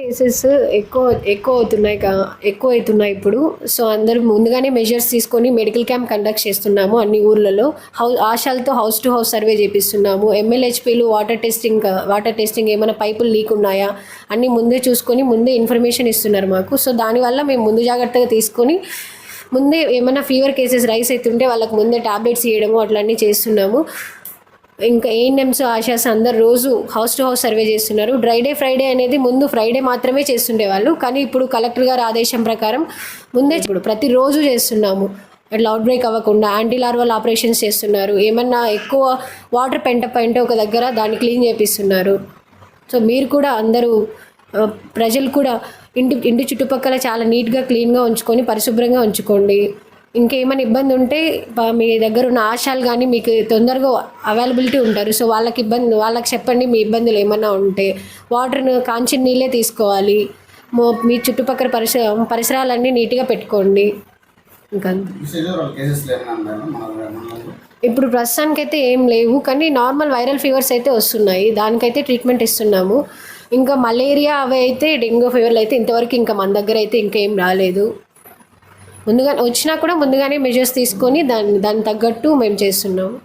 Cases ఎక్కువ ఎక్కువ అవుతున్నాయి కా ఎక్కువ అవుతున్నాయి ఇప్పుడు. సో అందరూ ముందుగానే మెజర్స్ తీసుకొని మెడికల్ క్యాంప్ కండక్ట్ చేస్తున్నాము అన్ని ఊర్లలో. హౌ ఆశాలతో హౌస్ టు హౌస్ సర్వే చేపిస్తున్నాము. ఎంఎల్హెచ్పీలు వాటర్ టెస్టింగ్ వాటర్ టెస్టింగ్ ఏమైనా పైపులు లీక్ ఉన్నాయా? అన్ని ముందే చూసుకొని ముందే ఇన్ఫర్మేషన్ ఇస్తున్నారు మాకు. సో దానివల్ల మేము ముందు జాగ్రత్తగా తీసుకొని ముందే ఏమైనా ఫీవర్ కేసెస్ రైస్ అవుతుంటే వాళ్ళకి ముందే టాబ్లెట్స్ ఇవ్వడము అట్లన్నీ చేస్తున్నాము. ఇంకా ఏఎన్ఎంస్ ఆశాస్ అందరు రోజు హౌస్ టు హౌస్ సర్వే చేస్తున్నారు. డ్రై డే ఫ్రైడే అనేది ముందు ఫ్రైడే మాత్రమే చేస్తుండేవాళ్ళు కానీ ఇప్పుడు కలెక్టర్ గారు ఆదేశం ప్రకారం ముందే ఇప్పుడు ప్రతిరోజు చేస్తున్నాము. అట్లా అవుట్ బ్రేక్ అవ్వకుండా యాంటీ లార్వల్ ఆపరేషన్స్ చేస్తున్నారు. ఏమన్నా ఎక్కువ వాటర్ పెంట పెంట ఒక దగ్గర దాన్ని క్లీన్ చేపిస్తున్నారు. సో మీరు కూడా అందరూ ప్రజలు కూడా ఇంటి ఇంటి చుట్టుపక్కల చాలా నీట్గా క్లీన్గా ఉంచుకొని పరిశుభ్రంగా ఉంచుకోండి. ఇంకేమైనా ఇబ్బంది ఉంటే మీ దగ్గర ఉన్న ఆశాలు కానీ మీకు తొందరగా అవైలబిలిటీ ఉంటారు. సో వాళ్ళకి ఇబ్బంది వాళ్ళకి చెప్పండి మీ ఇబ్బందులు ఏమన్నా ఉంటే. వాటర్ను కాంచిన నీళ్ళే తీసుకోవాలి. మో- చుట్టుపక్కల పరిసర పరిసరాలన్నీ నీట్గా పెట్టుకోండి. ఇంకా ఇప్పుడు ప్రస్తుతానికైతే ఏం లేవు. కానీ నార్మల్ వైరల్ ఫీవర్స్ అయితే వస్తున్నాయి. దానికైతే ట్రీట్మెంట్ ఇస్తున్నాము. ఇంకా మలేరియా అవి అయితే డెంగ్యూ ఫీవర్లు అయితే ఇంతవరకు ఇంకా మన దగ్గర అయితే ఇంకేం రాలేదు. ముందుగా వచ్చినా కూడా ముందుగానే మెజర్స్ తీసుకొని దాన్ని దానికి తగ్గట్టు మేము చేస్తున్నాము.